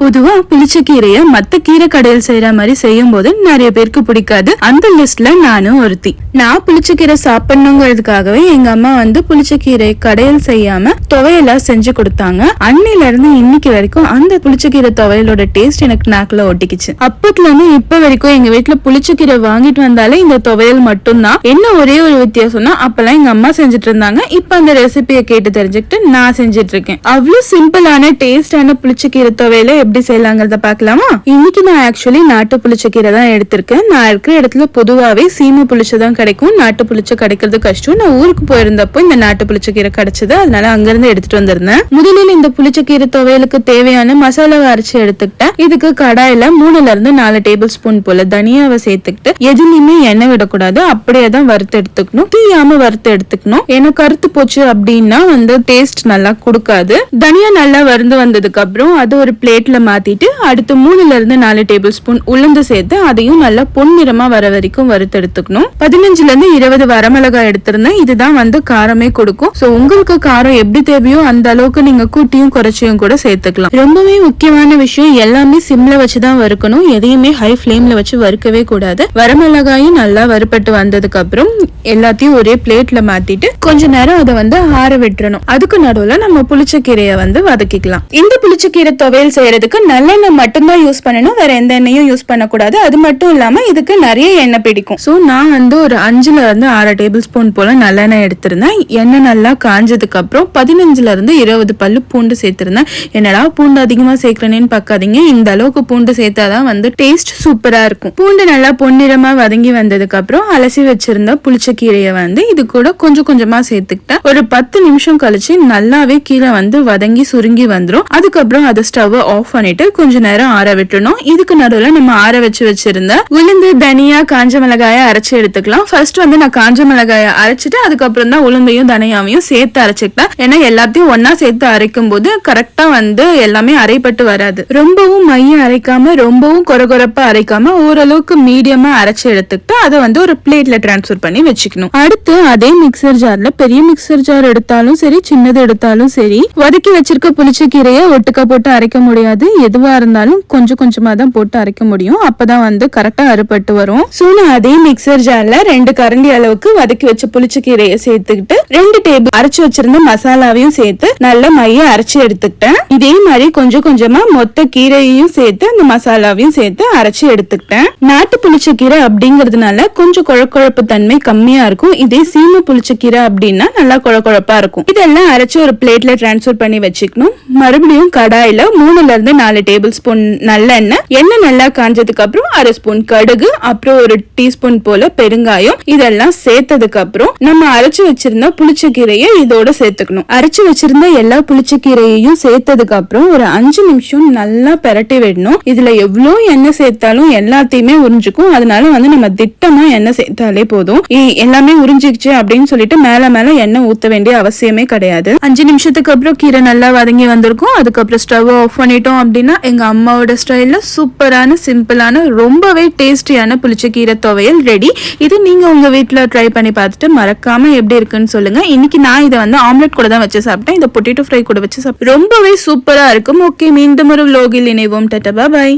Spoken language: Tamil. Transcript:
பொதுவா புளிச்சக்கீரைய மத்த கீரை கடையில் செய்யற மாதிரி செய்யும் போது நிறைய பேருக்கு பிடிக்காது. அந்த லிஸ்ட்ல நானும் ஒருத்தி. நான் புளிச்சக்கீரை சாப்பிடணுங்கிறதுக்காகவே எங்க அம்மா வந்து புளிச்சக்கீரை கடையில் செய்யாம துவையலா செஞ்சு கொடுத்தாங்க. அன்னில இருந்து இன்னைக்கு வரைக்கும் அந்த புளிச்சக்கீரை துவையலோட டேஸ்ட் எனக்கு நாக்குல ஒட்டிக்கிச்சு. அப்பத்துல இருந்து இப்ப வரைக்கும் எங்க வீட்டுல புளிச்சக்கீரை வாங்கிட்டு வந்தாலே இந்த துவையல் மட்டும்தான். என்ன ஒரே ஒரு வித்தியாசம்னா அப்பெல்லாம் எங்க அம்மா செஞ்சுட்டு இருந்தாங்க இப்ப அந்த ரெசிபியை கேட்டு தெரிஞ்சுக்கிட்டு நான் செஞ்சுட்டு இருக்கேன் அவ்வளவு சிம்பிளான டேஸ்டான புளிச்சக்கீரை துவையல எப்படி செய்யலாங்கிறத பார்க்கலாமா? இன்னைக்கு நான் ஆக்சுவலி நாட்டு புளிச்சக்கீரை தான் எடுத்திருக்கேன். நான் இருக்கிற இடத்துல பொதுவாவே சீமை புளிச்சதான் கிடைக்கும். நாட்டு புளிச்ச கிடைக்கிறது கஷ்டம். நான் ஊருக்கு போயிருந்தப்போ இந்த நாட்டு புளிச்சக்கீரை கிடைச்சது. அதனால அங்கிருந்து எடுத்துட்டு வந்திருந்தேன். முதலில் இந்த புளிச்சக்கீரை துவையலுக்கு தேவையான மசாலாவை அரைச்சு எடுத்துக்கிட்டேன். இதுக்கு கடாயில மூணுல இருந்து நாலு டேபிள் ஸ்பூன் போல தனியாவை சேர்த்துக்கிட்டு எதுலயுமே எண்ணெய் விடக்கூடாது. அப்படியே தான் வறுத்து எடுத்துக்கணும். தீயாம வறுத்து எடுத்துக்கணும். ஏன்னா கருத்து போச்சு அப்படின்னா வந்து டேஸ்ட் நல்லா கொடுக்காது. தனியா நல்லா வறுந்து வந்ததுக்கு அப்புறம் அது ஒரு பிளேட்ல மாத்திட்டு அடுத்து மூணுல இருந்து நாலு டேபிள் ஸ்பூன் உளுந்து சேர்த்து அதையும் நல்லா பொன்னிறமாக வர வரைக்கும் வறுத்து எடுத்துக்கணும் பதினஞ்சுல இருந்து இருபது வரமிளகாய் எடுத்திருந்தேன். இதுதான் வந்து காரமே கொடுக்கும். சோ உங்களுக்கு காரம் எப்படி தேவையோ அந்த அளவுக்கு நீங்க கூட்டியும் குறைச்சியும் கூட சேர்த்துக்கலாம். ரொம்பவே முக்கியமான விஷயம் எல்லாமே சிம்ல வச்சுதான் வறுக்கணும். எதையுமே ஹை ஃப்ளேமில் வச்சு வறுக்கவே கூடாது. வரமிளகாயும் நல்லா வறுப்பட்டு வந்ததுக்கு அப்புறம் எல்லாத்தையும் ஒரே பிளேட்ல மாத்திட்டு கொஞ்ச நேரம் அதை வந்து ஆற விட்டுறணும். அதுக்கு நடுவுல நம்ம புளிச்சக்கீரையை வந்து வதக்கிக்கலாம். இந்த புளிச்சக்கீரை துவையல் செய்யறதுக்கு நல்லெண்ணெய் மட்டும்தான் யூஸ் பண்ணணும். வேற எந்த எண்ணெயும் யூஸ் பண்ணக்கூடாது. அது மட்டும் இல்லாம இதுக்கு நிறைய எண்ணெய் பிடிக்கும். சோ நான் வந்து ஒரு அஞ்சுல இருந்து ஆறு டேபிள் ஸ்பூன் போல நல்லெண்ணெய் எடுத்திருந்தேன். எண்ணெய் நல்லா காஞ்சதுக்கு அப்புறம் பதினஞ்சுல இருந்து இருபது பல்லு பூண்டு சேர்த்திருந்தேன். என்னடா பூண்டு அதிகமா சேர்க்கிறேன்னு பார்க்காதீங்க. இந்த அளவுக்கு பூண்டு சேர்த்தாதான் வந்து டேஸ்ட் சூப்பரா இருக்கும். பூண்டு நல்லா பொன்னிறமா வதங்கி வந்ததுக்கு அப்புறம் அலசி வச்சிருந்த புளிச்சக்கீரையை வந்து இது கூட கொஞ்சம் கொஞ்சமா சேர்த்துக்கிட்டேன். ஒரு பத்து நிமிஷம் கழிச்சு நல்லாவே கீழே வந்து வதங்கி சுருங்கி வந்துடும் அதுக்கப்புறம் அதை ஸ்டவ் ஆஃப் பண்ணிட்டு கொஞ்ச நேரம் ஆற விட்டுணும் இதுக்கு நடுவுல நம்ம ஆற வச்சு வச்சிருந்த உளுந்து தனியா காஞ்ச மிளகாய அரைச்சு எடுத்துக்கலாம். ஃபர்ஸ்ட் வந்து நான் காஞ்ச மிளகாய அரைச்சிட்டு அதுக்கப்புறம் தான் உளுந்தையும் தனியாவையும் சேர்த்து அரைச்சுக்கிட்டேன் ஏன்னா எல்லாத்தையும் ஒன்னா சேர்த்து அரைக்கும் போது கரெக்டா வந்து எல்லாமே அரைப்பட்டு வராது. ரொம்பவும் மைய அரைக்காம ரொம்பவும் கொரகொரப்பா அரைக்காம ஓரளவுக்கு மீடியமா அரைச்சு எடுத்துக்கிட்டு அதை வந்து ஒரு பிளேட்ல டிரான்ஸ்ஃபர் பண்ணி வச்சுக்கணும். அடுத்து அதே மிக்சர் ஜார்ல பெரிய மிக்சர் ஜார் எடுத்தாலும் சரி சின்னது எடுத்தாலும் சரி வதக்கி வச்சிருக்க புளிச்சக்கீரையை ஒட்டுக்கா போட்டு அரைக்க முடியாது. எதுவாக இருந்தாலும் கொஞ்சம் கொஞ்சமாக தான் போட்டு அரைக்க முடியும். அப்பதான் வந்து கரெக்டாக அறுபட்டு வரும். சோ நான் அதே மிக்சர் ஜாரில் ரெண்டு கரண்டி அளவுக்கு வதக்கி வச்ச புளிச்சக்கீரையை சேர்த்துக்கிட்டு ரெண்டு டேபிள் அரைச்சி வச்சிருந்த மசாலாவையும் சேர்த்து நல்லா மைய அரைச்சி எடுத்துக்கிட்டேன். இதே மாதிரி கொஞ்சம் கொஞ்சமாக மொத்த கீரையையும் சேர்த்து அந்த மசாலாவையும் சேர்த்து அரைச்சி எடுத்துக்கிட்டேன். நாட்டு புளிச்சக்கீரை அப்படிங்கிறதுனால கொஞ்சம் குழக்குழப்பு தன்மை கம்மியாக இருக்கும். இதே சீமை புளிச்சக்கீரை அப்படின்னா நல்லா குழக்குழப்பாக இருக்கும். இதெல்லாம் அரைச்சி ஒரு பிளேட்ல டிரான்ஸ்ஃபர் பண்ணி வச்சுக்கணும். மறுபடியும் கடாயில மூணுல இருந்து நாலு டேபிள் ஸ்பூன் நல்லெண்ணெய் எண்ணெய் நல்லா காஞ்சதுக்கு அப்புறம் அரை ஸ்பூன் கடுகு அப்புறம் ஒரு டீஸ்பூன் போல பெருங்காயம் இதெல்லாம் சேர்த்ததுக்கு அப்புறம் நம்ம அரைச்சு வச்சிருந்த புளிச்சக்கீரையை இதோட சேர்த்துக்கணும். அரைச்சு வச்சிருந்த எல்லா புளிச்சக்கீரையையும் சேர்த்ததுக்கு அப்புறம் ஒரு அஞ்சு நிமிஷம் நல்லா பெரட்டி விடணும். இதுல எவ்வளவு எண்ணெய் சேர்த்தாலும் எல்லாத்தையுமே உறிஞ்சுக்கும். அதனால வந்து நம்ம திட்டமா எண்ணெய் சேர்த்தாலே போதும். எல்லாமே உறிஞ்சிக்குச்சு அப்படின்னு சொல்லிட்டு மேல மேல எண்ணெய் ஊத்த வேண்டிய அவசியமே கிடையாது. அஞ்சு நிமிஷத்துக்கு அப்புறம் கீரை நல்லா வதங்கி வந்திருக்கும். அதுக்கப்புறம் ஸ்டவ் ஆஃப் பண்ணிட்டோம் அப்படின்னா எங்கள் அம்மாவோட ஸ்டைலில் சூப்பரான சிம்பிளான ரொம்பவே டேஸ்டியான புளிச்சக்கீரை துவையல் ரெடி இது நீங்கள் உங்கள் வீட்டில் ட்ரை பண்ணி பார்த்துட்டு மறக்காமல் எப்படி இருக்குன்னு சொல்லுங்கள் இன்றைக்கி நான் இதை வந்து ஆம்லெட் கூட தான் வச்சு சாப்பிட்டேன். இந்த பொட்டேட்டோ ஃப்ரை கூட வச்சு சாப்பிட்டேன். ரொம்பவே சூப்பராக இருக்கும். ஓகே மீண்டும் ஒரு லோகில் இணைவோம். டட்டா பாய்